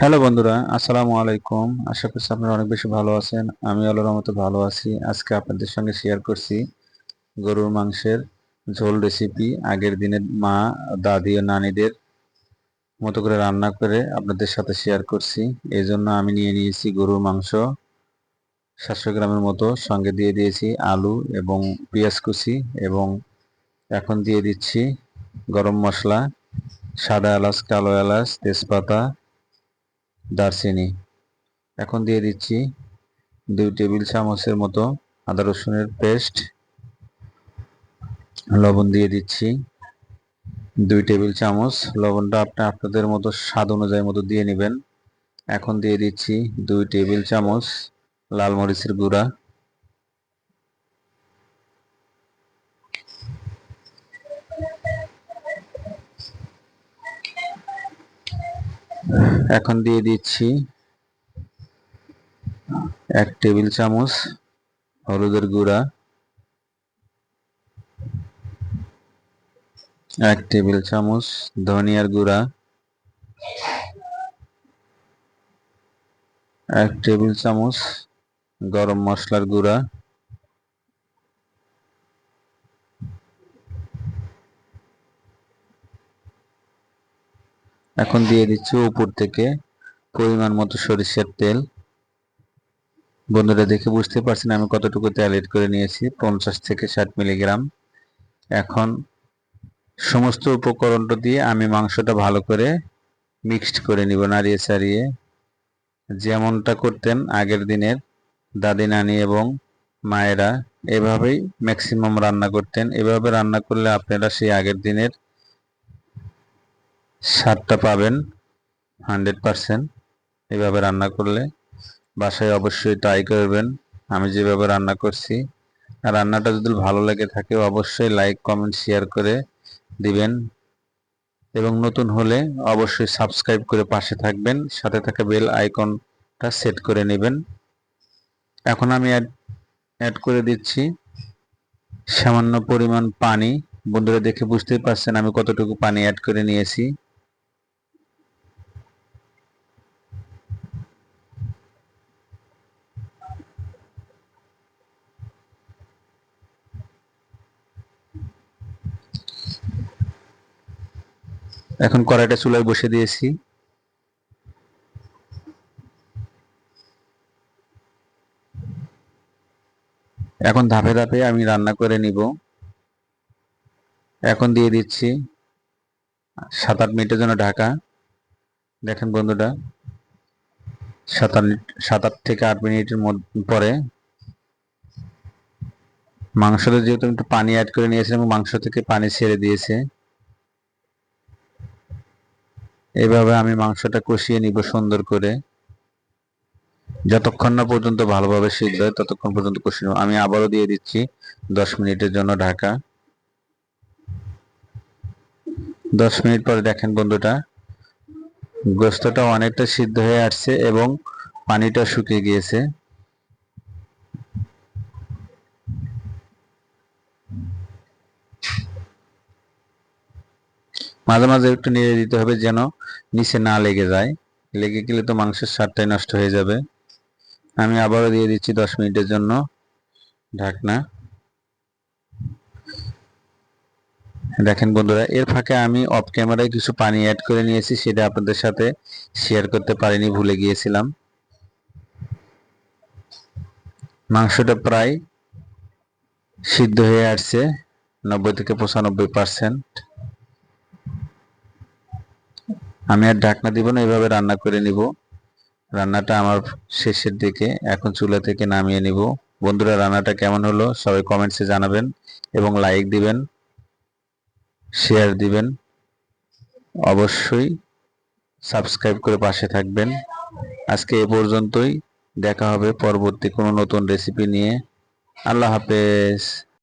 Hello বন্ধুরা, আসসালামু আলাইকুম। আশা করছি আপনারা অনেক বেশি ভালো আছেন। আমি আল্লাহর মতো ভালো আছি। আজকে আপনাদের সঙ্গে শেয়ার করছি গরুর মাংসের ঝোল রেসিপি আগের দিনের মা, দাদি ও নানিদের মতো করে রান্না করে আপনাদের সাথে শেয়ার করছি। এই জন্য আমি নিয়ে নিয়েছি গরুর মাংস। সাতশো গ্রামের মতো, সঙ্গে দিয়ে দিয়েছি আলু এবং পেঁয়াজ কুচি এবং এখন দিয়ে দিচ্ছি গরম মশলা, সাদা এলাচ, কালো এলাচ, তেজপাতা দারচিনি। এখন দিয়ে দিচ্ছি দুই টেবিল চামচের মতো আদা রসুনের পেস্ট। লবণ দিয়ে দিচ্ছি দুই টেবিল চামচ। লবণটা আপনি আপনাদের মতো স্বাদ অনুযায়ী মতো দিয়ে নেবেন। এখন দিয়ে দিচ্ছি দুই টেবিল চামচ লাল মরিচের গুঁড়া। এখন দিয়ে দিচ্ছি এক টেবিল চামচ হলুদের গুঁড়া, এক টেবিল চামচ ধনিয়ার গুঁড়া, এক টেবিল চামচ গরম মশলার গুঁড়া এখন দিয়ে দিচ্ছি উপর থেকে পরিমাণ মতো সরিষার তেল। বন্ধুরা, দেখে বুঝতে পারছেন আমি কতটুকু তেল এড করে নিয়েছি, পঞ্চাশ থেকে ষাট মিলিগ্রাম। এখন সমস্ত উপকরণটা দিয়ে আমি মাংসটা ভালো করে মিক্সড করে নিব নাড়িয়ে ছাড়িয়ে যেমনটা করতেন আগের দিনের দাদি, নানি এবং মায়েরা, এভাবেই ম্যাক্সিমাম রান্না করতেন। এভাবে রান্না করলে আপনারা সেই আগের দিনের স্বাদটা পাবেন হান্ড্রেড পারসেন্ট। এভাবে রান্না করলে বাসায় অবশ্যই ট্রাই করবেন। আমি যেভাবে রান্না করছি, আর রান্নাটা যদি ভালো লেগে থাকে অবশ্যই লাইক কমেন্ট শেয়ার করে দিবেন। এবং নতুন হলে অবশ্যই সাবস্ক্রাইব করে পাশে থাকবেন। সাথে থাকা বেল আইকনটা সেট করে নেবেন। এখন আমি অ্যাড অ্যাড করে দিচ্ছি সামান্য পরিমাণ পানি। বন্ধুরা দেখে বুঝতেই পারছেন আমি কতটুকু পানি অ্যাড করে নিয়েছি। এখন কড়াইটা চুলায় বসে দিয়েছি। এখন ধাপে ধাপে আমি রান্না করে নিব। এখন দিয়ে দিচ্ছি সাত আট মিনিটের জন্য ঢাকা। দেখেন বন্ধুটা সাত আট সাত আট থেকে আট মিনিটের পরে মাংসটা যেহেতু একটু পানি অ্যাড করে নিয়েছিলাম, মাংস থেকে পানি ছেড়ে দিয়েছে। এইভাবে আমি মাংসটা কষিয়ে নিব সুন্দর করে। যতক্ষণ না পর্যন্ত ভালোভাবে সিদ্ধ হয়, ততক্ষণ পর্যন্ত কষিয়ে আমি আবারও দিয়ে দিচ্ছি দশ মিনিটের জন্য ঢাকা। দশ মিনিট পরে দেখেন বন্ধুটা গোস্তটা অনেকটা সিদ্ধ হয়ে আসছে এবং পানিটা শুকিয়ে গিয়েছে। মাঝে মাঝে একটু নেড়ে দিতে হবে যেন নিচে না লেগে যায়। লেগে গেলে তো মাংসের স্বাদটাই নষ্ট হয়ে যাবে। আমি আবারও দিয়ে দিচ্ছি দশ মিনিটের জন্য ঢাকনা। দেখেন বন্ধুরা, এর ফাঁকে আমি অফ ক্যামেরায় কিছু পানি অ্যাড করে নিয়েছি, সেটা আপনাদের সাথে শেয়ার করতে পারিনি, ভুলে গিয়েছিলাম। মাংসটা প্রায় সিদ্ধ হয়ে আসছে, নব্বই থেকে পঁচানব্বই পার্সেন্ট আমি আর ঢাকনা দিব না, এভাবে রান্না করে নিব। রান্নাটা আমার শেষের দিকে, এখন চুলা থেকে নামিয়ে নিব। বন্ধুরা, রান্নাটা কেমন হলো? সবাই কমেন্টসে জানাবেন এবং লাইক দিবেন শেয়ার দিবেন। অবশ্যই সাবস্ক্রাইব করে পাশে থাকবেন। আজকে এ পর্যন্তই। দেখা হবে পরবর্তী কোনো নতুন রেসিপি নিয়ে। আল্লাহ হাফেজ।